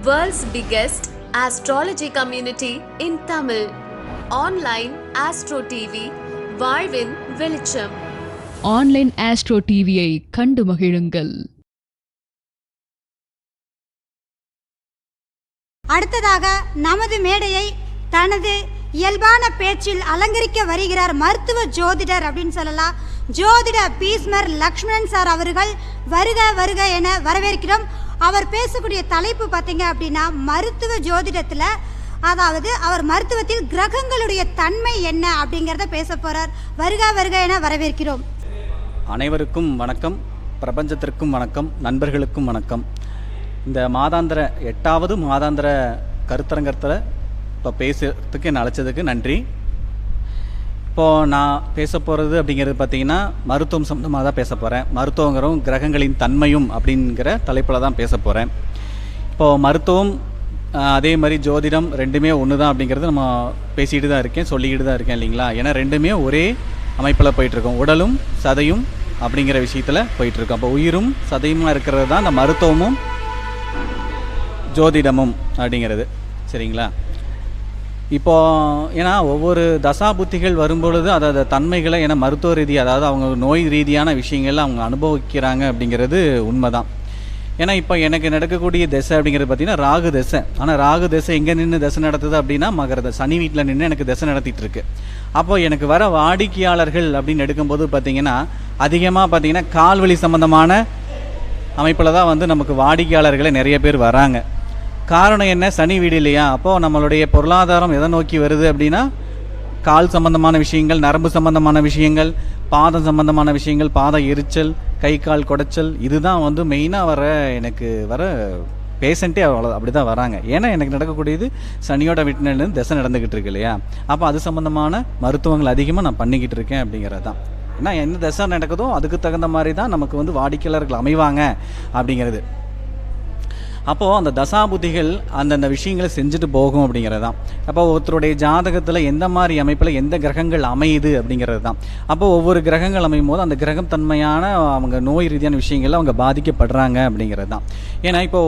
World's biggest astrology community in Tamil. Online Astro TV, வாழ்வின் வெளிச்சம் online astro டிவியை கண்டு மகிழுங்கள். அடுத்ததாக நமது மேடையை தனது இயல்பான பேச்சில் அலங்கரிக்க வருகிறார் மருத்துவ ஜோதிடர் அப்படின்னு சொல்லலாம். ஜோதிட பீஸ்மர் லக்ஷ்மணன் சார் அவர்கள் வருக வருக என வரவேற்கிறோம். அவர் பேசக்கூடிய தலைப்பு பார்த்தீங்க அப்படின்னா மருத்துவ ஜோதிடத்தில் அதாவது அவர் மருத்துவத்தில் கிரகங்களுடைய தன்மை என்ன அப்படிங்கிறத பேச போகிறார் வருக வருக என வரவேற்கிறோம். அனைவருக்கும் வணக்கம். பிரபஞ்சத்திற்கும் வணக்கம். நண்பர்களுக்கும் வணக்கம். இந்த மாதாந்திர எட்டாவது மாதாந்திர கருத்தரங்கத்தில் இப்போ பேசுறதுக்கு என்னை அழைச்சதுக்கு நன்றி. இப்போது நான் பேச போகிறது அப்படிங்கிறது பார்த்தீங்கன்னா மருத்துவம் சம்மந்தமாக தான் பேச போகிறேன் மருத்துவங்கிறோம் கிரகங்களின் தன்மையும் அப்படிங்கிற தலைப்பில் தான் பேச போகிறேன் இப்போது மருத்துவம் அதே மாதிரி ஜோதிடம் ரெண்டுமே ஒன்று தான் அப்படிங்கிறது நம்ம பேசிக்கிட்டு தான் இருக்கேன் சொல்லிக்கிட்டு தான் இருக்கேன் இல்லைங்களா? ஏன்னா ரெண்டுமே ஒரே அமைப்பில் போயிட்டுருக்கோம் உடலும் சதையும் அப்படிங்கிற விஷயத்தில் போயிட்டுருக்கோம் அப்போ உயிரும் சதையுமா இருக்கிறது தான் இந்த மருத்துவமும் ஜோதிடமும் அப்படிங்கிறது. சரிங்களா? இப்போ ஏன்னா ஒவ்வொரு தசா புத்திகள் வரும்பொழுது அதாவது தன்மைகளை ஏன்னா மருத்துவ ரீதி அதாவது அவங்க நோய் ரீதியான விஷயங்கள் அவங்க அனுபவிக்கிறாங்க அப்படிங்கிறது உண்மைதான். ஏன்னா இப்போ எனக்கு நடக்கக்கூடிய திசை அப்படிங்கிறது பார்த்தீங்கன்னா ராகு திசை. ஆனால் ராகு திசை எங்கே நின்று திசை நடத்துது அப்படின்னா மகர சனி வீட்டில் நின்று எனக்கு திசை நடத்திட்டு இருக்கு. அப்போ எனக்கு வர வாடிக்கையாளர்கள் அப்படின்னு எடுக்கும்போது பார்த்தீங்கன்னா அதிகமாக பார்த்தீங்கன்னா கால்வழி சம்பந்தமான அமைப்பில் தான் வந்து நமக்கு வாடிக்கையாளர்களே நிறைய பேர் வராங்க. காரணம் என்ன? சனி வீடு இல்லையா? அப்போது நம்மளுடைய பொருளாதாரம் எதை நோக்கி வருது அப்படின்னா கால் சம்பந்தமான விஷயங்கள் நரம்பு சம்பந்தமான விஷயங்கள் பாதம் சம்பந்தமான விஷயங்கள் பாத எரிச்சல் கை கால் குடைச்சல் இதுதான் வந்து மெயினாக வர எனக்கு வர பேஷண்ட்டே அவ்வளோ அப்படி தான் வராங்க. ஏன்னா எனக்கு நடக்கக்கூடியது சனியோட வீட்டிலேருந்து திசை நடந்துக்கிட்டு இருக்கு இல்லையா? அப்போ அது சம்மந்தமான மருத்துவங்கள் அதிகமாக நான் பண்ணிக்கிட்டு இருக்கேன் அப்படிங்கிறது தான் ஏன்னா என்ன திசை நடக்குதோ அதுக்கு தகுந்த மாதிரி தான் நமக்கு வந்து வாடிக்கையாளர்கள் அமைவாங்க அப்படிங்கிறது. அப்போது அந்த தசாபுத்திகள் அந்தந்த விஷயங்களை செஞ்சுட்டு போகும் அப்படிங்கிறது தான் அப்போ ஒருத்தருடைய ஜாதகத்தில் எந்த மாதிரி அமைப்பில் எந்த கிரகங்கள் அமையுது அப்படிங்கிறது தான் அப்போ ஒவ்வொரு கிரகங்கள் அமையும் போது அந்த கிரகம் தன்மையான அவங்க நோய் ரீதியான விஷயங்கள்ல அவங்க பாதிக்கப்படுறாங்க அப்படிங்கிறது தான் ஏன்னா இப்போ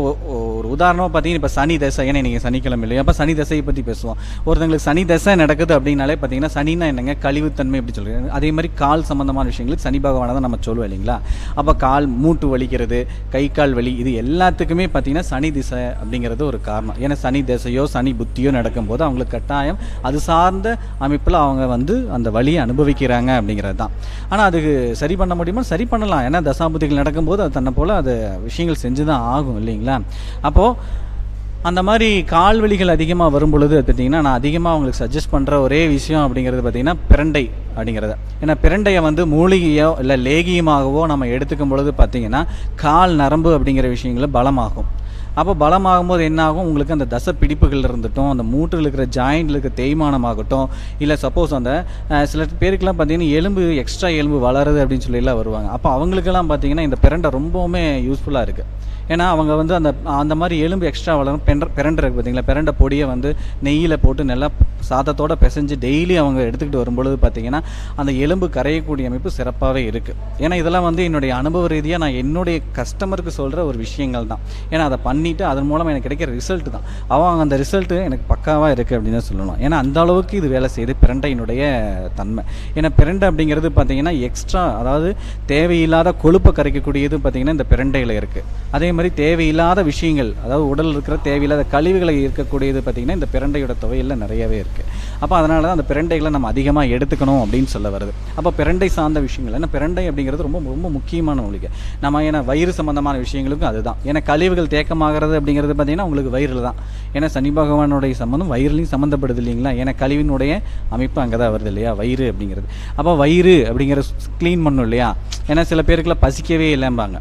ஒரு உதாரணமாக பார்த்தீங்கன்னா இப்போ சனி தசை ஏன்னா நீங்கள் சனிக்கிழமை இல்லையா? அப்போ சனி தசையை பற்றி பேசுவோம். ஒருத்தங்களுக்கு சனி தசை நடக்குது அப்படின்னாலே பார்த்தீங்கன்னா சனின்னா என்னங்க? கழிவுத்தன்மை அப்படி சொல்கிறேன் அதே மாதிரி கால் சம்பந்தமான விஷயங்களுக்கு சனி பகவானை தான் நம்ம சொல்லுவோம் இல்லைங்களா? அப்போ கால் மூட்டு வலிக்கிறது கை கால் வலி இது எல்லாத்துக்குமே பார்த்தீங்கன்னா சனி திசை அப்படிங்கிறது ஒரு காரணம். ஏன்னா சனி திசையோ சனி புத்தியோ நடக்கும்போது அவங்களுக்கு கட்டாயம் அது சார்ந்த அமைப்பில் அவங்க வந்து அந்த வழியை அனுபவிக்கிறாங்க அப்படிங்கிறது தான். ஆனால் அதுக்கு சரி பண்ண முடியுமா? சரி பண்ணலாம். ஏன்னா தசாபுத்திகள் நடக்கும்போது அது தன்னை போல் அது விஷயங்கள் செஞ்சு தான் ஆகும் இல்லைங்களா? அப்போது அந்த மாதிரி கால் வலிகள் அதிகமாக வரும் பொழுது பார்த்திங்கன்னா நான் அதிகமாக அவங்களுக்கு சஜஸ்ட் பண்ணுற ஒரே விஷயம் அப்படிங்கிறது பார்த்தீங்கன்னா பிரண்டை அப்படிங்கிறது. ஏன்னா பிரண்டையை வந்து மூலிகையோ இல்லை லேகியமாகவோ நம்ம எடுத்துக்கும் பொழுது பார்த்திங்கன்னா கால் நரம்பு அப்படிங்கிற விஷயங்கள பலமாகும். அப்போ பலமாகும் போது என்ன ஆகும் உங்களுக்கு அந்த தசை பிடிப்புகள் இருந்துட்டும் அந்த மூட்டில் இருக்கிற ஜாயிண்டில் இருக்கிற தேய்மானமாகட்டும் இல்லை சப்போஸ் அந்த சில பேருக்குலாம் பார்த்தீங்கன்னா எலும்பு எக்ஸ்ட்ரா எலும்பு வளருது அப்படின்னு சொல்லிலாம் வருவாங்க. அப்போ அவங்களுக்கெல்லாம் பார்த்தீங்கன்னா இந்த பிரண்டை ரொம்பவுமே யூஸ்ஃபுல்லாக இருக்குது ஏன்னா அவங்க வந்து அந்த அந்த மாதிரி எலும்பு எக்ஸ்ட்ரா வளரும் பெண்ட பிரண்டை இருக்குது பார்த்தீங்களா பிரண்டை பொடியை வந்து நெய்யில் போட்டு நல்லா சாதத்தோடு பிசைஞ்சு டெய்லி அவங்க எடுத்துக்கிட்டு வரும்பொழுது பார்த்தீங்கன்னா அந்த எலும்பு கரையக்கூடிய அமைப்பு சிறப்பாகவே இருக்குது ஏன்னா இதெல்லாம் வந்து என்னுடைய அனுபவ ரீதியாக நான் என்னுடைய கஸ்டமருக்கு சொல்கிற ஒரு விஷயங்கள் தான். ஏன்னா அதை பண்ணி பண்ணிவிட்டு அதன் மூலம் எனக்கு கிடைக்கிற ரிசல்ட் தான். அவன் அந்த ரிசல்ட்டு எனக்கு பக்காவாக இருக்குது அப்படின்னு தான் சொல்லணும். ஏன்னா அந்த அளவுக்கு இது வேலை செய்யுது பிரண்டையினுடைய தன்மை. ஏன்னா பிரண்டை அப்படிங்கிறது பார்த்தீங்கன்னா எக்ஸ்ட்ரா அதாவது தேவையில்லாத கொழுப்பை கரைக்கக்கூடியது பார்த்தீங்கன்னா இந்த பிரண்டையில் இருக்குது அதே மாதிரி தேவையில்லாத விஷயங்கள் அதாவது உடல் இருக்கிற தேவையில்லாத கழிவுகளை இருக்கக்கூடியது பார்த்தீங்கன்னா இந்த பிரண்டையோட துவையில் நிறையவே இருக்குது அப்போ அதனால தான் அந்த பிரண்டைகளை நம்ம அதிகமாக எடுத்துக்கணும் அப்படின்னு சொல்ல வருது. அப்போ பிரண்டை சார்ந்த விஷயங்கள் ஏன்னா பிரண்டை அப்படிங்கிறது ரொம்ப ரொம்ப முக்கியமான மூலிகை. நம்ம ஏன்னா வயிறு சம்பந்தமான விஷயங்களுக்கும் அதுதான். ஏன்னா கழிவுகள் தேக்கமாக ஆகிறது அப்படிங்கிறது பார்த்தீங்கன்னா உங்களுக்கு வயிறில் தான். ஏன்னா சனி பகவானுடைய சம்மந்தம் வயிறுலையும் சம்மந்தப்படுது இல்லைங்களா? ஏன்னா கழிவினுடைய அமைப்பு அங்கே தான் வருது இல்லையா? வயிறு அப்படிங்கிறது. அப்போ வயிறு அப்படிங்கிற க்ளீன் பண்ணும் இல்லையா? ஏன்னா சில பேருக்குலாம் பசிக்கவே இல்லைம்பாங்க.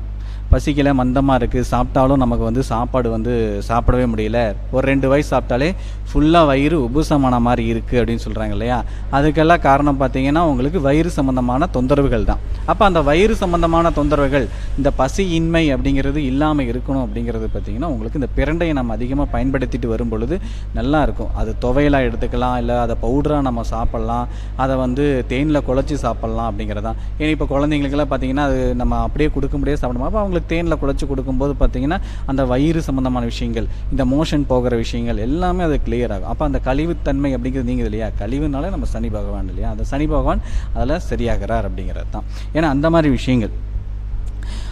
பசிக்கல மந்தமாக இருக்குது சாப்பிட்டாலும் நமக்கு வந்து சாப்பாடு வந்து சாப்பிடவே முடியல. ஒரு ரெண்டு வயசு சாப்பிட்டாலே ஃபுல்லாக வயிறு உபுசமான மாதிரி இருக்குது அப்படின்னு சொல்கிறாங்க இல்லையா? அதுக்கெல்லாம் காரணம் பார்த்தீங்கன்னா உங்களுக்கு வயிறு சம்மந்தமான தொந்தரவுகள் தான். அப்போ அந்த வயிறு சம்மந்தமான தொந்தரவுகள் இந்த பசியின்மை அப்படிங்கிறது இல்லாமல் இருக்கணும் அப்படிங்கிறது பார்த்தீங்கன்னா உங்களுக்கு இந்த பிரண்டையை நம்ம அதிகமாக பயன்படுத்திட்டு வரும் பொழுது நல்லாயிருக்கும் அது துவையலாக எடுத்துக்கலாம் இல்லை அதை பவுடராக நம்ம சாப்பிட்லாம் அதை வந்து தேனில் குழச்சி சாப்பிட்லாம் அப்படிங்கிறது தான் ஏன்னா இப்போ குழந்தைங்களுக்கெல்லாம் பார்த்தீங்கன்னா அது நம்ம அப்படியே கொடுக்க முடியாது சாப்பிடணும் அப்போ அவங்களுக்கு தேனில் குழச்சி கொடுக்கும்போது பார்த்தீங்கன்னா அந்த வயிறு சம்மந்தமான விஷயங்கள் இந்த மோஷன் போகிற விஷயங்கள் எல்லாமே அது கிளியர் ஆகும். அப்போ அந்த கழிவுத்தன்மை அப்படிங்கிறது நீங்கள் இல்லையா? கழிவுனாலே நம்ம சனி பகவான் இல்லையா? அந்த சனி பகவான் அதில் சரியாகிறார் அப்படிங்கிறது தான். ஏன்னா அந்த மாதிரி விஷயங்கள்.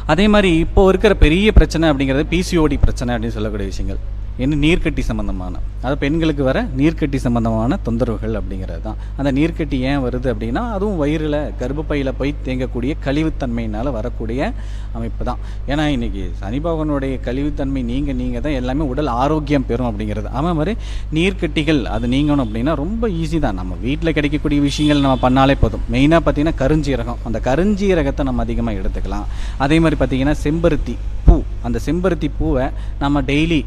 அதே மாதிரி இப்போ இருக்கிற பெரிய பிரச்சனை அப்படிங்கிறது பிசிஓடி பிரச்சனை அப்படின்னு சொல்லக்கூடிய விஷயங்கள். என்ன நீர்க்கட்டி சம்மந்தமான அது பெண்களுக்கு வர நீர்க்கட்டி சம்மந்தமான தொந்தரவுகள் அப்படிங்கிறது தான். அந்த நீர்க்கட்டி ஏன் வருது அப்படின்னா அதுவும் வயிறில் கர்ப்பப்பையில் போய் தேங்கக்கூடிய கழிவுத்தன்மையினால் வரக்கூடிய அமைப்பு தான். ஏன்னா இன்றைக்கி சனிபகவனுடைய கழிவுத்தன்மை நீங்கள் நீங்கள் தான் எல்லாமே உடல் ஆரோக்கியம் பெறும் அப்படிங்கிறது. அதே மாதிரி நீர்க்கட்டிகள் அது நீங்கணும் அப்படின்னா ரொம்ப ஈஸி தான். நம்ம வீட்டில் கிடைக்கக்கூடிய விஷயங்கள் நம்ம பண்ணாலே போதும். மெயினாக பார்த்தீங்கன்னா கருஞ்சீரகம். அந்த கருஞ்சீரகத்தை நம்ம அதிகமாக எடுத்துக்கலாம். அதே மாதிரி பார்த்தீங்கன்னா செம்பருத்தி பூ. அந்த செம்பருத்தி பூவை நம்ம டெய்லி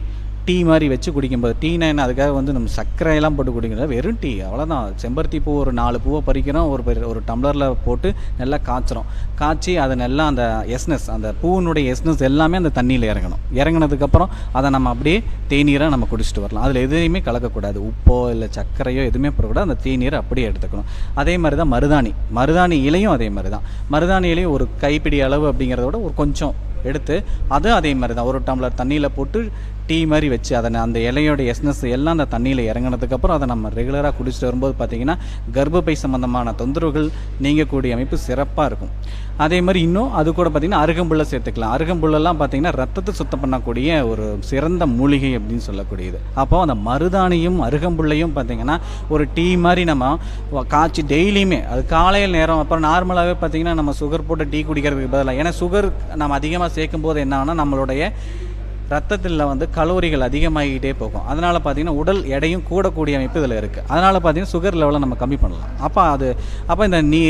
டீ மாதிரி வச்சு குடிக்கும்போது டீனா என்ன அதுக்காக வந்து நம்ம சர்க்கரையெல்லாம் போட்டு குடிக்கிறது? வெறும் டீ அவ்வளோதான் செம்பருத்தி பூ ஒரு நாலு பூவை பறிக்கிறோம் ஒரு ஒரு டம்ளரில் போட்டு நல்லா காய்ச்சுறோம் காய்ச்சி அதை நல்லா அந்த எஸ்னஸ் அந்த பூவினுடைய எஸ்னஸ் எல்லாமே அந்த தண்ணியில் இறங்கணும். இறங்கினதுக்கப்புறம் அதை நம்ம அப்படியே தேநீராக நம்ம குடிச்சிட்டு வரலாம். அதில் எதுவுமே கலக்கக்கூடாது. உப்போ இல்லை சர்க்கரையோ எதுவுமே போடக்கூடாது. அந்த தேநீரை அப்படியே எடுத்துக்கணும். அதே மாதிரி தான் மருதாணி. மருதாணி இலையும் அதே மாதிரி தான் மருதாணி இலையும் ஒரு கைப்பிடி அளவு அப்படிங்கிறத விட ஒரு கொஞ்சம் எடுத்து அதுவும் அதே மாதிரி தான் ஒரு டம்ளர் தண்ணியில் போட்டு டீ மாதிரி வச்சு அதை அந்த இலையோட எஸ்னஸ் எல்லாம் அந்த தண்ணியில் இறங்கினதுக்கப்புறம் அதை நம்ம ரெகுலராக குடிச்சிட்டு வரும்போது பார்த்தீங்கன்னா கர்ப்பப்பை சம்மந்தமான தொந்தரவுகள் நீங்கக்கூடிய அமைப்பு சிறப்பாக இருக்கும். அதே மாதிரி இன்னும் அது கூட பார்த்தீங்கன்னா அருகம்புல்லை சேர்த்துக்கலாம். அருகம்புல்லெல்லாம் பார்த்தீங்கன்னா ரத்தத்தை சுத்தம் பண்ணக்கூடிய ஒரு சிறந்த மூலிகை அப்படின்னு சொல்லக்கூடியது. அப்போ அந்த மருதாணியும் அருகம்புல்லையும் பார்த்தீங்கன்னா ஒரு டீ மாதிரி நம்ம காய்ச்சி டெய்லியுமே அது காலையில் நேரம் அப்புறம் நார்மலாகவே பார்த்தீங்கன்னா நம்ம சுகர் போட்டு டீ குடிக்கிறதுக்கு பதிலாக ஏன்னா சுகர் நம்ம அதிகமாக சேர்க்கும் போது என்ன ஆகும்னா நம்மளுடைய ரத்தத்தில் வந்து கலோரிகள் அதிகமாகிக்கிட்டே போகும். அதனால் பார்த்தீங்கன்னா உடல் எடையும் கூடக்கூடிய அமைப்பு இதில் இருக்குது அதனால் பார்த்தீங்கன்னா சுகர் லெவலை நம்ம கம்மி பண்ணலாம். அப்போ அது அப்போ இந்த நீ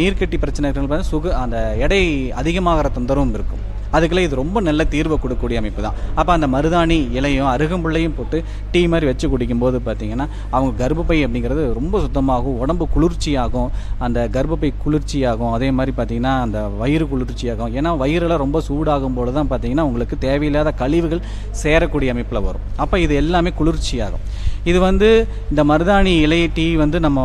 நீர்க்கட்டி பிரச்சனைகள் பார்த்தீங்கன்னா சுகர் அந்த எடை அதிகமாகிற தொந்தரவும் இருக்கும். அதுக்குள்ளே இது ரொம்ப நல்ல தீர்வை கொடுக்கக்கூடிய அமைப்பு தான் அப்போ அந்த மருதாணி இலையும் அருகம்புள்ளையும் போட்டு டீ மாதிரி வச்சு குடிக்கும்போது பார்த்தீங்கன்னா அவங்க கர்ப்பப்பை அப்படிங்கிறது ரொம்ப சுத்தமாகும் உடம்பு குளிர்ச்சியாகும் அந்த கர்ப்பப்பை குளிர்ச்சியாகும் அதே மாதிரி பார்த்தீங்கன்னா அந்த வயிறு குளிர்ச்சியாகும். ஏன்னா வயிறில் ரொம்ப சூடாகும் போது தான் பார்த்தீங்கன்னா உங்களுக்கு தேவையில்லாத கழிவுகள் சேரக்கூடிய அமைப்பில் வரும். அப்போ இது எல்லாமே குளிர்ச்சியாகும். இது வந்து இந்த மருதாணி இலை டீ வந்து நம்ம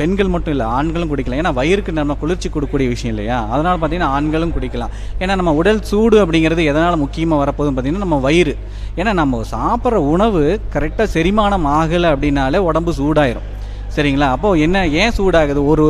பெண்கள் மட்டும் இல்லை ஆண்களும் குடிக்கலாம். ஏன்னா வயிறுக்கு நம்ம குளிர்ச்சி கொடுக்கக்கூடிய விஷயம் இல்லையா? அதனால் பார்த்தீங்கன்னா ஆண்களும் குடிக்கலாம். ஏன்னா நம்ம உடல் சூடு அப்படிங்கிறது எதனால் முக்கியமாக வரப்போகுதுன்னு பார்த்தீங்கன்னா நம்ம வயிறு. ஏன்னா நம்ம சாப்பிட்ற உணவு கரெக்டாக செரிமானம் ஆகலை அப்படின்னாலே உடம்பு சூடாயிரும். சரிங்களா? அப்போது என்ன ஏன் சூடாகுது? ஒரு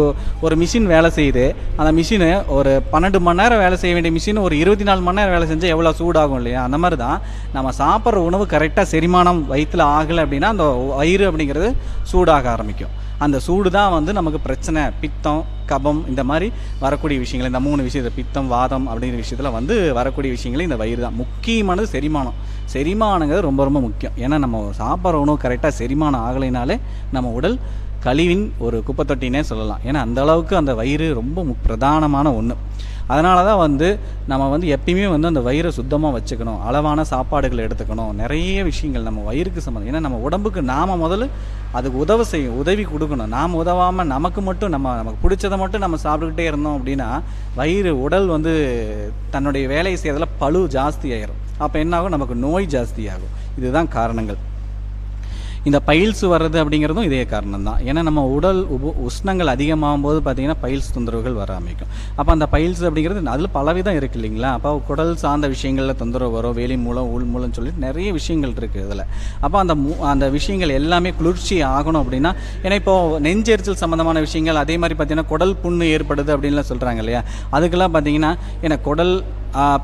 ஒரு மிஷின் வேலை செய்யுது. அந்த மிஷினு ஒரு பன்னெண்டு மணி நேரம் வேலை செய்ய வேண்டிய மிஷின் ஒரு இருபத்தி நாலு மணி நேரம் வேலை செஞ்சால் எவ்வளோ சூடாகும் இல்லையா? அந்த மாதிரி தான் நம்ம சாப்பிட்ற உணவு கரெக்டாக செரிமானம் வயிற்றில் ஆகலை அப்படின்னா அந்த வயிறு அப்படிங்கிறது சூடாக ஆரம்பிக்கும். அந்த சூடு தான் வந்து நமக்கு பிரச்சனை. பித்தம் கபம் இந்த மாதிரி வரக்கூடிய விஷயங்கள். இந்த மூணு விஷயத்தில் பித்தம் வாதம் அப்படிங்கிற விஷயத்தில் வந்து வரக்கூடிய விஷயங்கள் இந்த வயிறு தான். முக்கியமானது செரிமானம். செரிமானங்கிறது ரொம்ப ரொம்ப முக்கியம். ஏன்னா நம்ம சாப்பிட்ற உணவு கரெக்டாக செரிமானம் ஆகலைனாலே நம்ம உடல் கழிவின் ஒரு குப்பைத்தொட்டினே சொல்லலாம். ஏன்னா அந்த அளவுக்கு அந்த வயிறு ரொம்ப பிரதானமான ஒன்று அதனால தான் வந்து நம்ம வந்து எப்பயுமே வந்து அந்த வயிறை சுத்தமாக வச்சுக்கணும். அளவான சாப்பாடுகள் எடுத்துக்கணும். நிறைய விஷயங்கள் நம்ம வயிறுக்கு சம்மந்தம். ஏன்னா நம்ம உடம்புக்கு நாம் முதல்ல அதுக்கு உதவி செய்யும் உதவி கொடுக்கணும். நாம் உதவாமல் நமக்கு மட்டும் நம்ம நமக்கு பிடிச்சதை மட்டும் நம்ம சாப்பிட்டுக்கிட்டே இருந்தோம் அப்படின்னா வயிறு உடல் வந்து தன்னுடைய வேலையை செய்யறதுல பளு ஜாஸ்தி ஆயிரும். அப்போ என்னாகும்? நமக்கு நோய் ஜாஸ்தியாகும் இதுதான் காரணங்கள். இந்த பைல்ஸ் வர்றது அப்படிங்கிறதும் இதே காரணம் தான் ஏன்னா நம்ம உடல் உப உஷ்ணங்கள் அதிகமாகும் போது பார்த்தீங்கன்னா பைல்ஸ் தொந்தரவுகள் வர ஆரம்பிக்கும். அப்போ அந்த பைல்ஸ் அப்படிங்கிறது அதில் பலவிதம் இருக்குது இல்லைங்களா? அப்போ குடல் சார்ந்த விஷயங்களில் தொந்தரவு வரும் வேலி மூலம் உள் மூலம் சொல்லிட்டு நிறைய விஷயங்கள் இருக்குது இதில். அப்போ அந்த மூ அந்த விஷயங்கள் எல்லாமே குளிர்ச்சி ஆகணும் அப்படின்னா ஏன்னா இப்போ நெஞ்செரிச்சல் சம்மந்தமான விஷயங்கள் அதே மாதிரி பார்த்தீங்கன்னா குடல் புண்ணு ஏற்படுது அப்படின்லாம் சொல்கிறாங்க இல்லையா? அதுக்கெல்லாம் பார்த்தீங்கன்னா ஏன்னா குடல்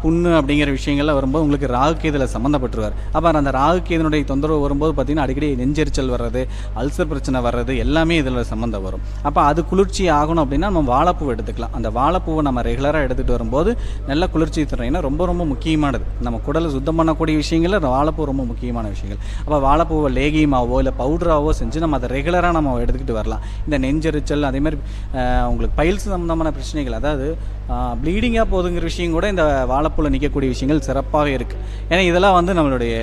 புண்ணு அப்படிங்கிற விஷயங்கள்லாம் வரும்போது உங்களுக்கு ராகு கேதில் சம்மந்தப்பட்டுருவார் அப்போ அந்த ராகு கேதனுடைய தொந்தரவு வரும்போது பார்த்தீங்கன்னா அடிக்கடி நெஞ்செரிச்சல் வர்றது அல்சர் பிரச்சனை வர்றது எல்லாமே இதில் சம்மந்தம் வரும். அப்போ அது குளிர்ச்சி ஆகணும் அப்படின்னா நம்ம வாழைப்பூ எடுத்துக்கலாம். அந்த வாழைப்பூவை நம்ம ரெகுலராக எடுத்துகிட்டு வரும்போது நல்ல குளிர்ச்சி தரும் ரொம்ப ரொம்ப முக்கியமானது. நம்ம குடலை சுத்தம் பண்ணக்கூடிய விஷயங்கள்ல வாழைப்பூ ரொம்ப முக்கியமான விஷயங்கள். அப்போ வாழைப்பூவை லேகியமாவோ இல்லை பவுடராகவோ செஞ்சு நம்ம அதை ரெகுலராக நம்ம எடுத்துக்கிட்டு வரலாம். இந்த நெஞ்செரிச்சல் அதேமாதிரி உங்களுக்கு பயில்ஸ் சம்மந்தமான பிரச்சனைகள் அதாவது ப்ளீடிங்காக போகுதுங்கிற விஷயம் கூட இந்த வாழைப்பூவில் நிற்கக்கூடிய விஷயங்கள் சிறப்பாகவே இருக்குது ஏன்னா இதெல்லாம் வந்து நம்மளுடைய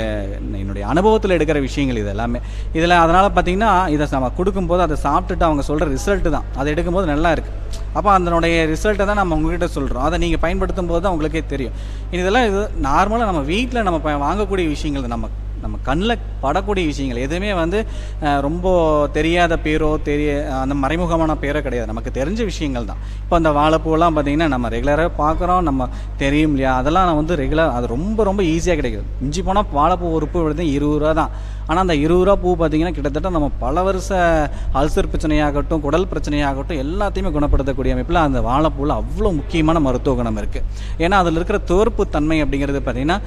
என்னுடைய அனுபவத்தில் எடுக்கிற விஷயங்கள் இது எல்லாமே. இதில் அதனால் பார்த்தீங்கன்னா இதை நம்ம கொடுக்கும்போது அதை சாப்பிட்டுட்டு அவங்க சொல்கிற ரிசல்ட்டு தான். அதை எடுக்கும்போது நல்லா இருக்குது அப்போ அதனுடைய ரிசல்ட்டை தான் நம்ம உங்ககிட்ட சொல்கிறோம் அதை நீங்கள் பயன்படுத்தும் போது தான் உங்களுக்கே தெரியும். இதெல்லாம் இது நார்மலாக நம்ம வீட்டில் நம்ம வாங்கக்கூடிய விஷயங்கள் நமக்கு. நம்ம கண்ணில் படக்கூடிய விஷயங்கள். எதுவுமே வந்து ரொம்ப தெரியாத பேரோ தெரிய அந்த மறைமுகமான பேரோ கிடையாது. நமக்கு தெரிஞ்ச விஷயங்கள் தான். இப்போ அந்த வாழைப்பூலாம் பார்த்திங்கன்னா நம்ம ரெகுலராக பார்க்குறோம். நம்ம தெரியும் இல்லையா? அதெல்லாம் நான் வந்து ரெகுலர் அது ரொம்ப ரொம்ப ஈஸியாக கிடைக்குது. மிஞ்சி போனால் வாழைப்பூ ஒரு பூ விழுது இருபது ரூபா தான். ஆனால் அந்த இருபது ரூபா பூ பார்த்தீங்கன்னா கிட்டத்தட்ட நம்ம பல வருஷ அல்சர் பிரச்சனையாகட்டும் குடல் பிரச்சனையாகட்டும் எல்லாத்தையுமே குணப்படுத்தக்கூடிய அமைப்பில் அந்த வாழைப்பூவில் அவ்வளோ முக்கியமான மருத்துவ குணம் இருக்குது ஏன்னா அதில் இருக்கிற தோற்பு தன்மை அப்படிங்கிறது பார்த்திங்கன்னா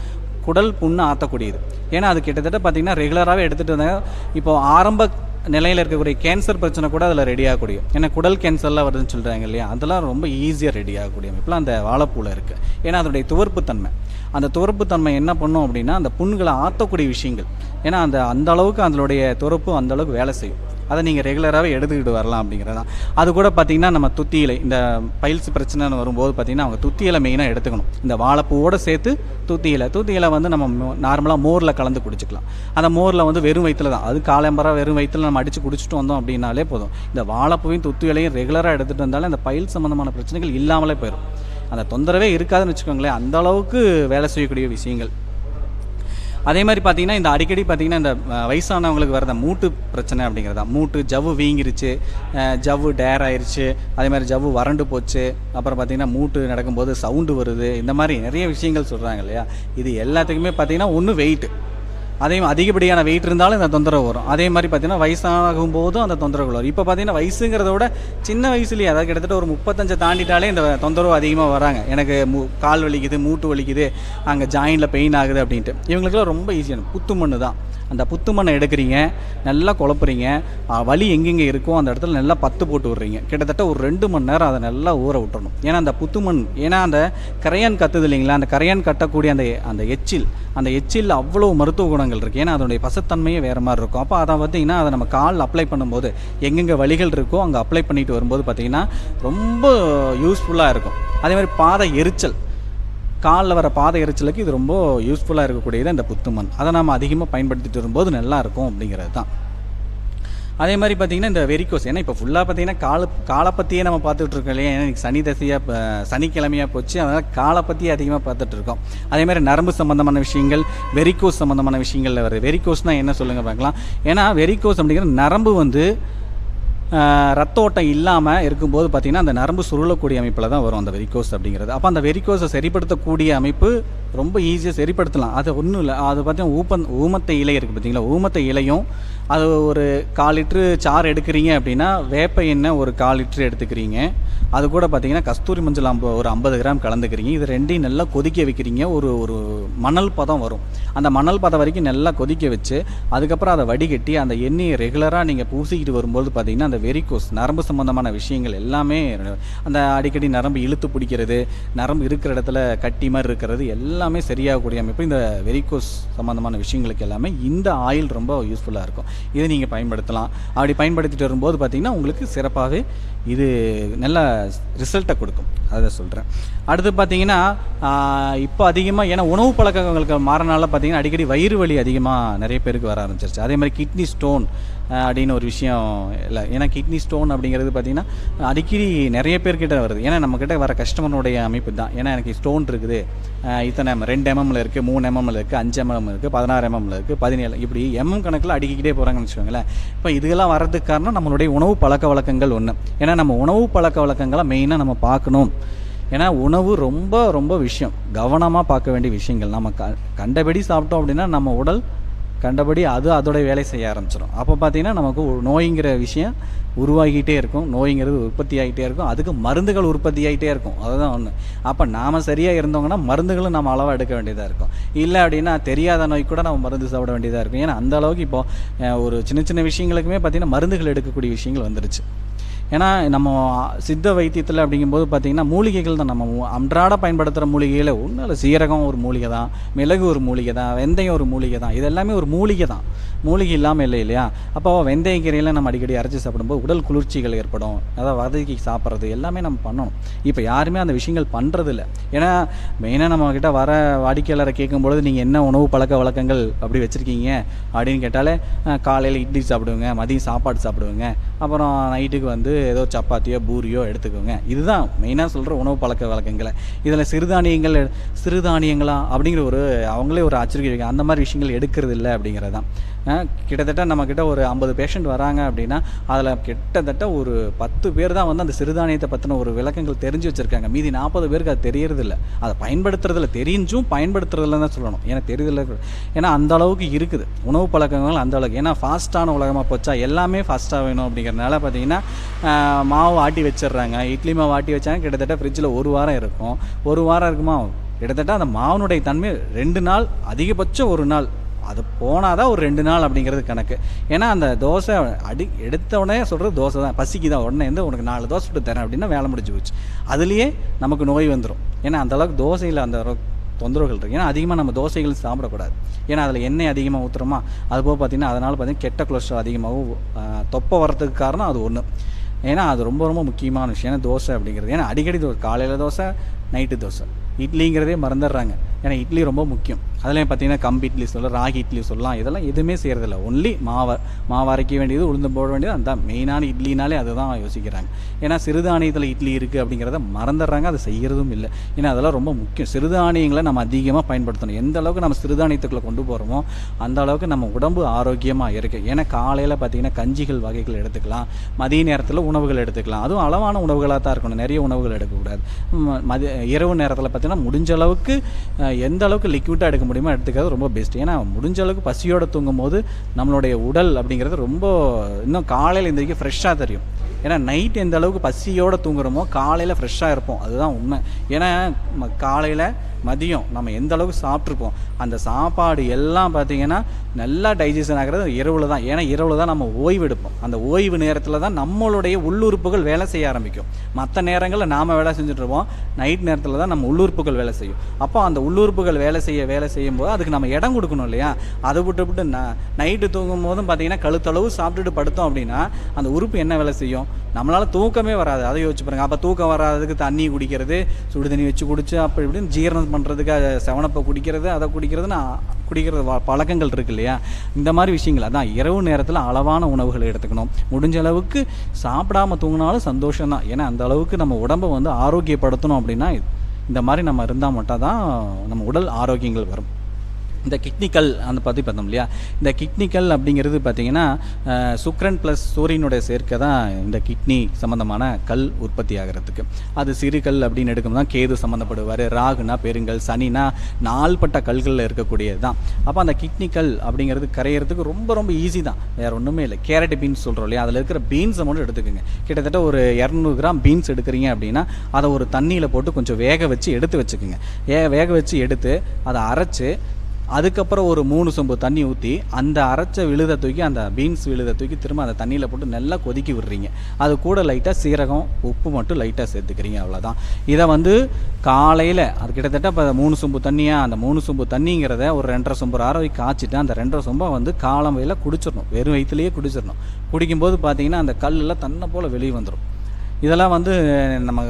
குடல் புண்ணு ஆற்றக்கூடியது ஏன்னா அது கிட்டத்தட்ட பார்த்திங்கன்னா ரெகுலராகவே எடுத்துகிட்டு வந்தாங்க. இப்போ ஆரம்ப நிலையில் இருக்கக்கூடிய கேன்சர் பிரச்சனை கூட அதில் ரெடி ஆகக்கூடிய. ஏன்னா குடல் கேன்சர்லாம் வருதுன்னு சொல்கிறாங்க இல்லையா? அதெல்லாம் ரொம்ப ஈஸியாக ரெடி ஆகக்கூடிய அமைப்பில் அந்த வாழைப்பூவில் இருக்குது ஏன்னா அதனுடைய துவர்ப்புத்தன்மை அந்த துவர்ப்புத்தன்மை என்ன பண்ணும் அப்படின்னா அந்த புண்களை ஆற்றக்கூடிய விஷயங்கள். ஏன்னா அந்த அந்த அளவுக்கு அதனுடைய துவர்ப்பு அந்தளவுக்கு வேலை செய்யும். அதை நீங்கள் ரெகுலராகவே எடுத்துக்கிட்டு வரலாம் அப்படிங்கிறது தான். அது கூட பார்த்தீங்கன்னா நம்ம துத்தி இலை இந்த பயில்ஸ் பிரச்சனைன்னு வரும்போது பார்த்தீங்கன்னா அவங்க துத்தி மெயினாக எடுத்துக்கணும். இந்த வாழைப்பூவோட சேர்த்து துத்தியிலை துத்தியிலை வந்து நம்ம நார்மலாக மோரில் கலந்து குடிச்சிக்கலாம். அந்த மோரில் வந்து வெறும் வயிற்றுல தான். அது காலம்பரம் வெறும் வயிற்றுல நம்ம அடித்து குடிச்சிட்டு வந்தோம் அப்படின்னாலே போதும். இந்த வாழைப்பூவையும் துத்தியிலையும் ரெகுலராக எடுத்துகிட்டு வந்தாலே அந்த பயில் சம்மந்தமான பிரச்சனைகள் இல்லாமலே போயிடும் அந்த தொந்தரவே இருக்காதுன்னு வச்சுக்கோங்களேன் அந்த அளவுக்கு வேலை செய்யக்கூடிய விஷயங்கள். அதே மாதிரி பார்த்தீங்கன்னா இந்த அடிக்கடி பார்த்தீங்கன்னா இந்த வயசானவங்களுக்கு வர மூட்டு பிரச்சனை அப்படிங்கிறதா. மூட்டு ஜவ்வு வீங்கிருச்சு ஜவ்வு டேர் ஆயிடுச்சு அதே மாதிரி ஜவ்வு வறண்டு போச்சு அப்புறம் பார்த்தீங்கன்னா மூட்டு நடக்கும்போது சவுண்டு வருது இந்த மாதிரி நிறைய விஷயங்கள் சொல்கிறாங்க இல்லையா? இது எல்லாத்துக்குமே பார்த்தீங்கன்னா ஒன்று வெயிட் அதையும் அதிகப்படியான வெயிட் இருந்தாலும் இந்த தொந்தரவு வரும். அதே மாதிரி பார்த்தீங்கன்னா வயசாகும் போதும் அந்த தொந்தரவுகள் வரும். இப்போ பார்த்தீங்கன்னா வயசுங்கிறத விட சின்ன வயசுலேயே அதாவது கிட்டத்தட்ட ஒரு முப்பத்தஞ்சை தாண்டிட்டாலே இந்த தொந்தரவு அதிகமாக வராங்க. எனக்கு மூ கால் வலிக்குது மூட்டு வலிக்குது அங்கே ஜாயினில் பெயின் ஆகுது அப்படின்ட்டு. இவங்களுக்குலாம் ரொம்ப ஈஸியான புத்து மண்ணு தான் அந்த புத்து மண்ணை எடுக்கிறீங்க நல்லா குழப்புறீங்க வலி எங்கெங்கே இருக்கோ அந்த இடத்துல நல்லா பத்து போட்டு விட்றீங்க. கிட்டத்தட்ட ஒரு ரெண்டு மணி நேரம் அதை நல்லா ஊற விட்டுறணும். ஏன்னா அந்த புத்து மண் ஏன்னா அந்த கரையான் கத்துது இல்லைங்களா? அந்த கரையான் கட்டக்கூடிய அந்த அந்த எச்சில் அந்த எச்சில் அவ்வளோ மருத்துவ குணங்கள் இருக்குது ஏன்னா அதனுடைய பசத்தன்மையே வேறு மாதிரி இருக்கும். அப்போ அதை பார்த்தீங்கன்னா அதை நம்ம கால் அப்ளை பண்ணும்போது எங்கெங்கே வலிகள் இருக்கோ அங்கே அப்ளை பண்ணிட்டு வரும்போது பார்த்திங்கன்னா ரொம்ப யூஸ்ஃபுல்லாக இருக்கும். அதே மாதிரி பாதை எரிச்சல். காலில் வர பாதை எரிச்சலுக்கு இது ரொம்ப யூஸ்ஃபுல்லாக இருக்கக்கூடியது இந்த புத்துமண் அதை நம்ம அதிகமாக பயன்படுத்திட்டு வரும்போது நல்லா இருக்கும் அப்படிங்கிறது தான். அதே மாதிரி பார்த்திங்கன்னா இந்த வெரிகோஸ் ஏன்னா இப்போ ஃபுல்லாக பார்த்தீங்கன்னா கால காலை பற்றியே நம்ம பார்த்துட்டு இருக்கோம் இல்லையா? ஏன்னா சனி தசையாக இப்போ சனிக்கிழமையாக போச்சு அதனால் காலை பற்றியே அதிகமாக பார்த்துட்டு இருக்கோம். அதே மாதிரி நரம்பு சம்மந்தமான விஷயங்கள் வெரிகோஸ் சம்மந்தமான விஷயங்களில் வருது. வெரிகோஸ்னால் என்ன சொல்லுங்கள் பார்க்கலாம். ஏன்னா வெரிகோஸ் அப்படிங்கிற நரம்பு வந்து ரத்த ஓட்டம் இல்லாமல் இருக்கும்போது பார்த்திங்கன்னா அந்த நரம்பு சுருளக்கூடிய அமைப்பில் தான் வரும் அந்த வெரிகோஸ் அப்படிங்கிறது. அப்போ அந்த வெரிகோஸை சரிப்படுத்தக்கூடிய அமைப்பு ரொம்ப ஈஸியாக சரிப்படுத்தலாம். அது ஒன்றும் இல்லை. அது பார்த்தீங்கன்னா ஊப்பன் ஊமத்தை இலை இருக்குது பார்த்தீங்களா ஊமத்தை இலையும் அது ஒரு கால் லிட்ரு சாறு எடுக்கிறீங்க அப்படின்னா வேப்ப எண்ணெய் ஒரு கால் லிட்ரு எடுத்துக்கிறீங்க. அது கூட பார்த்தீங்கன்னா கஸ்தூரி மஞ்சள் அம்ப ஒரு ஐம்பது கிராம் கலந்துக்கிறீங்க. இது ரெண்டையும் நல்லா கொதிக்க வைக்கிறீங்க. ஒரு ஒரு மணல் பதம் வரும். அந்த மணல் பதம் வரைக்கும் நல்லா கொதிக்க வச்சு அதுக்கப்புறம் அதை வடிகட்டி அந்த எண்ணெயை ரெகுலராக நீங்கள் பூசிக்கிட்டு வரும்போது பார்த்தீங்கன்னா அந்த வெரிகோஸ் நரம்பு சம்மந்தமான விஷயங்கள் எல்லாமே அந்த அடிக்கடி நரம்பு இழுத்து பிடிக்கிறது நரம்பு இருக்கிற இடத்துல கட்டி மாதிரி இருக்கிறது எல்லாம் எல்லாமே சரியாகக்கூடிய அமைப்பு இந்த வெரிகோஸ் சம்மந்தமான விஷயங்களுக்கு எல்லாமே இந்த ஆயில் ரொம்ப யூஸ்ஃபுல்லாக இருக்கும். இதை நீங்கள் பயன்படுத்தலாம். அப்படி பயன்படுத்திட்டு வரும்போது பார்த்தீங்கன்னா உங்களுக்கு சிறப்பாகவே இது நல்ல ரிசல்ட்டை கொடுக்கும். அதை சொல்கிறேன் அடுத்து பார்த்தீங்கன்னா இப்போ அதிகமாக ஏன்னா உணவு பழக்கங்களுக்கு மாறனால பார்த்தீங்கன்னா அடிக்கடி வயிறு வலி அதிகமாக நிறைய பேருக்கு வர ஆரம்பிச்சிருச்சு. அதே மாதிரி கிட்னி ஸ்டோன் அப்படின்னு ஒரு விஷயம் இல்லை. ஏன்னா கிட்னி ஸ்டோன் அப்படிங்கிறது பார்த்தீங்கன்னா அடிக்கடி நிறைய பேர்கிட்ட வருது. ஏன்னா நம்மக்கிட்ட வர கஸ்டமருடைய அமைப்பு தான். ஏன்னா எனக்கு ஸ்டோன் இருக்குது. இத்தனை mm, ரெண்டு எம்எம்ல இருக்குது மூணு எம்எம்ல இருக்குது அஞ்சு எம்எம் இருக்குது பதினாறு எம்எம்ல இருக்குது பதினேழு. இப்படி எம்எம் கணக்கில் அடிக்கிட்டே போகிறாங்கன்னு வச்சுக்கோங்களேன். இப்போ இதுக்கெல்லாம் வர்றதுக்கு காரணம் நம்மளுடைய உணவு பழக்க வழக்கங்கள் ஒன்று ஏன்னா நம்ம உணவு பழக்க வழக்கங்களை மெயினாக நம்ம பார்க்கணும். ஏன்னா உணவு ரொம்ப ரொம்ப விஷயம். கவனமாக பார்க்க வேண்டிய விஷயங்கள். நம்ம க கண்டபடி சாப்பிட்டோம் அப்படின்னா நம்ம உடல் கண்டபடி அது அதோட வேலை செய்ய ஆரம்பிச்சிடும் அப்போ பார்த்தீங்கன்னா நமக்கு நோய்ங்கிற விஷயம் உருவாகிட்டே இருக்கும். நோய்ங்கிறது உற்பத்தி ஆகிட்டே இருக்கும். அதுக்கு மருந்துகள் உற்பத்தி ஆகிட்டே இருக்கும். அதுதான் ஒன்று அப்போ நாம் சரியாக இருந்தோங்கன்னா மருந்துகளும் நம்ம அளவாக எடுக்க வேண்டியதாக இருக்கும். இல்லை அப்படின்னா தெரியாத நோய் கூட நம்ம மருந்து சாப்பிட வேண்டியதாக இருக்கும். ஏன்னா அந்த அளவுக்கு இப்போ ஒரு சின்ன சின்ன விஷயங்களுக்குமே பார்த்தீங்கன்னா மருந்துகள் எடுக்கக்கூடிய விஷயங்கள் வந்துருச்சு. ஏன்னா நம்ம சித்த வைத்தியத்தில் அப்படிங்கும்போது பார்த்தீங்கன்னா மூலிகைகள் தான் நம்ம அன்றாட பயன்படுத்துகிற மூலிகையில் ஒன்றும் இல்லை சீரகம் ஒரு மூலிகை தான் மிளகு ஒரு மூலிகை தான் வெந்தயம் ஒரு மூலிகை தான். இது எல்லாமே ஒரு மூலிகை தான். மூலிகை இல்லாமல் இல்லை இல்லையா? அப்போ வெந்தய கீரையில் நம்ம அடிக்கடி அரைச்சி சாப்பிடும்போது உடல் குளிர்ச்சிகள் ஏற்படும். அதாவது வதக்கி சாப்பிட்றது எல்லாமே நம்ம பண்ணணும். இப்போ யாருமே அந்த விஷயங்கள் பண்ணுறதில்ல ஏன்னா மெயினாக நம்மக்கிட்ட வர வாடிக்கையாளரை கேட்கும்பொழுது நீங்கள் என்ன உணவு பழக்க வழக்கங்கள் அப்படி வச்சுருக்கீங்க? அப்படின்னு கேட்டாலே காலையில் இட்லி சாப்பிடுவேங்க மதியம் சாப்பாடு சாப்பிடுவேங்க. அப்புறம் நைட்டுக்கு வந்து ஏதோ சப்பாத்தியோ பூரியோ எடுத்துக்கோங்க. இதுதான் மெயினாக சொல்கிற உணவு பழக்க வழக்கங்களை. இதில் சிறுதானியங்கள் சிறுதானியங்களா அப்படிங்கிற ஒரு அவங்களே ஒரு ஆச்சரியம் அந்த மாதிரி விஷயங்கள் எடுக்கிறது இல்லை அப்படிங்கிறது தான் கிட்டத்தட்ட நம்மக்கிட்ட ஒரு ஐம்பது பேஷண்ட் வராங்க அப்படின்னா அதில் கிட்டத்தட்ட ஒரு பத்து பேர் தான் வந்து அந்த சிறுதானியத்தை பற்றின ஒரு விளக்கங்கள் தெரிஞ்சு வச்சுருக்காங்க. மீதி நாற்பது பேருக்கு அது தெரியறதில்ல. அதை பயன்படுத்துறதில்ல. தெரிஞ்சும் பயன்படுத்துறதில்ல தான் சொல்லணும். ஏன்னா தெரியுதில்ல ஏன்னா அந்த அளவுக்கு இருக்குது. உணவு பழக்கங்கள் அந்த அளவுக்கு. ஏன்னா ஃபாஸ்ட்டான உலகமாக போச்சா எல்லாமே ஃபாஸ்ட்டாக வேணும் அப்படிங்கிறனால பார்த்தீங்கன்னா மாவு ஆட்டி வச்சிடுறாங்க. இட்லி மாவு ஆட்டி வச்சாங்க கிட்டத்தட்ட ஃப்ரிட்ஜில் ஒரு வாரம் இருக்கும். ஒரு வாரம் இருக்குமா? கிட்டத்தட்ட அந்த மாவுனுடைய தன்மை ரெண்டு நாள் அதிகபட்சம் ஒரு நாள். அது போனால் தான் ஒரு ரெண்டு நாள் அப்படிங்கிறது கணக்கு. ஏன்னா அந்த தோசை அடி எடுத்த உடனே சொல்கிறது தோசை தான். பசிக்கு தான் உடனே வந்து உனக்கு நாலு தோசை சுட்டு தரேன் அப்படின்னா வேலை முடிஞ்சு போச்சு. அதுலேயே நமக்கு நோய் வந்துடும் ஏன்னா அந்த அளவுக்கு தோசையில் அந்த தொந்தரவுகள் இருக்குது ஏன்னா அதிகமாக நம்ம தோசைகள் சாப்பிடக்கூடாது. ஏன்னா அதில் எண்ணெய் அதிகமாக ஊற்றுறோமா அதுபோக பார்த்திங்கன்னா அதனால் பார்த்திங்கன்னா கெட்ட கொலஸ்ட்ரால் அதிகமாகவும் தொப்பை வரத்துக்கு காரணம் அது ஒன்று ஏன்னா அது ரொம்ப ரொம்ப முக்கியமான விஷயம். ஏன்னா தோசை அப்படிங்கிறது. ஏன்னா அடிக்கடி தோசை காலையில் தோசை நைட்டு தோசை. இட்லிங்கிறதே மறந்துடுறாங்க. ஏன்னா இட்லி ரொம்ப முக்கியம். அதுலேயும் பார்த்தீங்கன்னா கம்பு இட்லி சொல்லலாம் ராகி இட்லி சொல்லலாம். இதெல்லாம் எதுவுமே செய்கிறதில்ல ஒன்லி மாவை மாவு அரைக்க வேண்டியது உளுந்து போட வேண்டியது அந்த மெயினான இட்லினாலே அதுதான் யோசிக்கிறாங்க. ஏன்னா சிறுதானியத்தில் இட்லி இருக்குது அப்படிங்கிறத மறந்துடுறாங்க. அதை செய்கிறதும் இல்லை. ஏன்னா அதெல்லாம் ரொம்ப முக்கியம். சிறுதானியங்களை நம்ம அதிகமாக பயன்படுத்தணும். எந்த அளவுக்கு நம்ம சிறுதானியத்துக்குள்ளே கொண்டு போகிறோமோ அந்த அளவுக்கு நம்ம உடம்பு ஆரோக்கியமாக இருக்குது ஏன்னா காலையில் பார்த்தீங்கன்னா கஞ்சிகள் வகைகள் எடுத்துக்கலாம். மதிய நேரத்தில் உணவுகள் எடுத்துக்கலாம். அதுவும் அளவான உணவுகளாக தான் இருக்கணும். நிறைய உணவுகள் எடுக்கக்கூடாது. மதிய இரவு நேரத்தில் பார்த்தீங்கன்னா முடிஞ்ச அளவுக்கு எந்த அளவுக்கு லிக்விடாக எடுக்க முடியுமோ எடுத்துக்கிறது ரொம்ப பெஸ்ட் ஏன்னா முடிஞ்ச அளவுக்கு பசியோடு தூங்கும் போது நம்மளுடைய உடல் அப்படிங்கிறது ரொம்ப இன்னும் காலையில் இந்த வரைக்கும் ஃப்ரெஷ்ஷாக தெரியும். ஏன்னா நைட் எந்த அளவுக்கு பசியோடு தூங்குறோமோ காலையில் ஃப்ரெஷ்ஷாக இருப்போம். அதுதான் உண்மை. ஏன்னா காலையில் மதியம் நம்ம எந்த அளவுக்கு சாப்பிட்ருப்போம் அந்த சாப்பாடு எல்லாம் பார்த்திங்கன்னா நல்லா டைஜஷன் ஆகிறது இரவில் தான். ஏன்னா இரவில் தான் நம்ம ஓய்வு எடுப்போம். அந்த ஓய்வு நேரத்தில் தான் நம்மளுடைய உள்ளுறுப்புகள் வேலை செய்ய ஆரம்பிக்கும். மற்ற நேரங்களில் நாம் வேலை செஞ்சுட்ருப்போம் நைட் நேரத்தில் தான் நம்ம உள்ளுறுப்புகள் வேலை செய்யும். அப்போ அந்த உள்ளுறுப்புகள் வேலை செய்ய வேலை செய்யும் போது அதுக்கு நம்ம இடம் கொடுக்கணும் இல்லையா? அதை விட்டு விட்டு நைட்டு தூங்கும் போதும் பார்த்திங்கன்னா கழுத்தளவு சாப்பிட்டுட்டு படுத்தோம் அப்படின்னா அந்த உறுப்பு என்ன வேலை செய்யும்? நம்மளால் தூக்கமே வராது. அதை யோசிச்சு பாருங்கள் அப்போ தூக்கம் வராததுக்கு தண்ணி குடிக்கிறது சுடு தண்ணி வச்சு குடிச்சு அப்படி இப்படின்னு ஜீரணம் பண்ணுறதுக்கு செவனப்பை குடிக்கிறது அதை குடிக்கிறதுன்னு குடிக்கிறது பழக்கங்கள் இருக்கு இல்லையா? இந்த மாதிரி விஷயங்கள். அதான் இரவு நேரத்தில் அளவான உணவுகளை எடுத்துக்கணும். முடிஞ்ச அளவுக்கு சாப்பிடாம தூங்கினாலும் சந்தோஷம் தான் ஏன்னா அந்த அளவுக்கு நம்ம உடம்பை வந்து ஆரோக்கியப்படுத்தணும் அப்படின்னா இந்த மாதிரி நம்ம இருந்தால் மட்டும் தான் நம்ம உடல் ஆரோக்கியங்கள் வரும். இந்த கிட்னிக்கல் அந்த பற்றி பார்த்தோம் இல்லையா? இந்த கிட்னிக்கல் அப்படிங்கிறது பார்த்தீங்கன்னா சுக்ரன் ப்ளஸ் சூரியனுடைய சேர்க்கை தான் இந்த கிட்னி சம்மந்தமான கல் உற்பத்தி ஆகிறதுக்கு. அது சிறுகல் அப்படின்னு எடுக்கும் தான் கேது சம்மந்தப்படுவார் ராகுனா பெருங்கல் சனினா நாள்பட்ட கல்களில் இருக்கக்கூடியது தான். அப்போ அந்த கிட்னிக்கல் அப்படிங்கிறது கரையிறதுக்கு ரொம்ப ரொம்ப ஈஸி தான். வேறு ஒன்றுமே இல்லை. கேரட் பீன்ஸ் சொல்கிறோம் இல்லையா? அதில் இருக்கிற பீன்ஸை மட்டும் எடுத்துக்கோங்க. கிட்டத்தட்ட ஒரு இரநூறு கிராம் பீன்ஸ் எடுக்கிறீங்க அப்படின்னா அதை ஒரு தண்ணியில் போட்டு கொஞ்சம் வேக வச்சு எடுத்து வச்சுக்கோங்க. ஏ வேக வச்சு எடுத்து அதை அரைச்சு அதுக்கப்புறம் ஒரு மூணு சொம்பு தண்ணி ஊற்றி அந்த அரைச்ச விழுதை தூக்கி அந்த பீன்ஸ் விழுதை தூக்கி திரும்ப அந்த தண்ணியில் போட்டு நல்லா கொதிக்கி விடுறீங்க. அது கூட லைட்டாக சீரகம் உப்பு மட்டும் லைட்டாக சேர்த்துக்கிறீங்க அவ்வளோதான் இதை வந்து காலையில் அது கிட்டத்தட்ட இப்போ மூணு சொம்பு தண்ணியாக அந்த மூணு சொம்பு தண்ணிங்கிறத ஒரு ரெண்டரை சொம்பு ஆற காய்ச்சிட்டு அந்த ரெண்டரை சொம்பை வந்து காலம் வயலில் குடிச்சிடணும். வெறும் வயிற்றுலேயே குடிச்சிடணும். குடிக்கும்போது பார்த்தீங்கன்னா அந்த கல்லெல்லாம் தன்னை போல் வெளியே வந்துடும் இதெல்லாம் வந்து நம்ம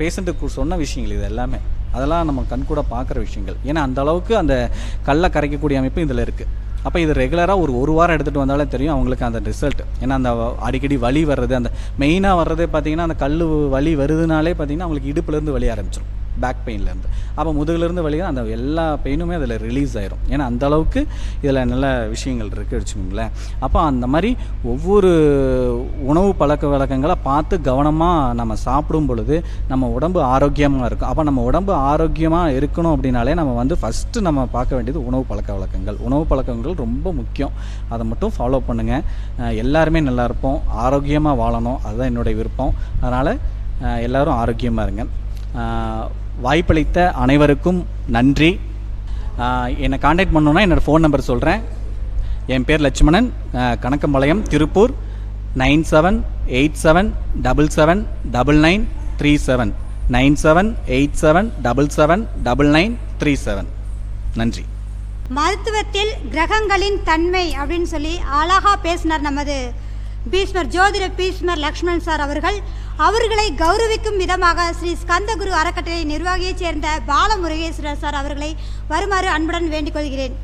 பேஷண்ட்டுக்கு சொன்ன விஷயங்கள் இது எல்லாமே. அதெல்லாம் நம்ம கண்கூட பார்க்குற விஷயங்கள். ஏன்னா அந்த அளவுக்கு அந்த கல்லை கரைக்கக்கூடிய அமைப்பு இதில் இருக்குது அப்போ இது ரெகுலராக ஒரு ஒரு வாரம் எடுத்துகிட்டு வந்தாலே தெரியும் அவங்களுக்கு அந்த ரிசல்ட் ஏன்னா அந்த அடிக்கடி வலி வர்றது அந்த மெயினாக வர்றதே பார்த்தீங்கன்னா அந்த கல் வலி வருதுனாலே பார்த்தீங்கன்னா அவங்களுக்கு இடுப்புலேருந்து வலி ஆரம்பிச்சிடும் பேக் பெயின்லேருந்து அப்போ முதுகுலேருந்து வலி அந்த எல்லா பெயினுமே அதில் ரிலீஸ் ஆயிரும். ஏன்னா அந்த அளவுக்கு இதில் நல்ல விஷயங்கள் இருக்குது வச்சுக்கோங்களேன். அப்போ அந்த மாதிரி ஒவ்வொரு உணவு பழக்க வழக்கங்களை பார்த்து கவனமாக நம்ம சாப்பிடும் பொழுது நம்ம உடம்பு ஆரோக்கியமாக இருக்கும். அப்போ நம்ம உடம்பு ஆரோக்கியமாக இருக்கணும் அப்படின்னாலே நம்ம வந்து ஃபஸ்ட்டு நம்ம பார்க்க வேண்டியது உணவு பழக்க வழக்கங்கள். உணவு பழக்கங்கள் ரொம்ப முக்கியம். அதை மட்டும் ஃபாலோ பண்ணுங்கள் எல்லாருமே நல்லா இருப்போம். ஆரோக்கியமாக வாழணும். அதுதான் என்னுடைய விருப்பம். அதனால் எல்லோரும் ஆரோக்கியமாக இருங்க. வாய்ப்பளித்த அனைவருக்கும் நன்றி. என்னை காண்டாக்ட் பண்ணணுன்னா என்னோடய ஃபோன் நம்பர் சொல்கிறேன் என் பேர் Lakshmanan. Kanakkampalayam Tiruppur. Nine seven eight seven double seven double nine three seven. Nine seven eight seven double seven double nine three seven. நன்றி. மருத்துவத்தில் கிரகங்களின் தன்மை அப்படின்னு சொல்லி அழகா பேசினார் நமது பீஷ்மர் ஜோதிட பீஷ்மர் லக்ஷ்மண் சார் அவர்கள். அவர்களை கௌரவிக்கும் விதமாக ஸ்ரீ ஸ்கந்தகுரு அறக்கட்டளை நிர்வாகியைச் சேர்ந்த பாலமுருகேஸ்வரர் சார் அவர்களை வருமாறு அன்புடன் வேண்டிக் கொள்கிறேன்.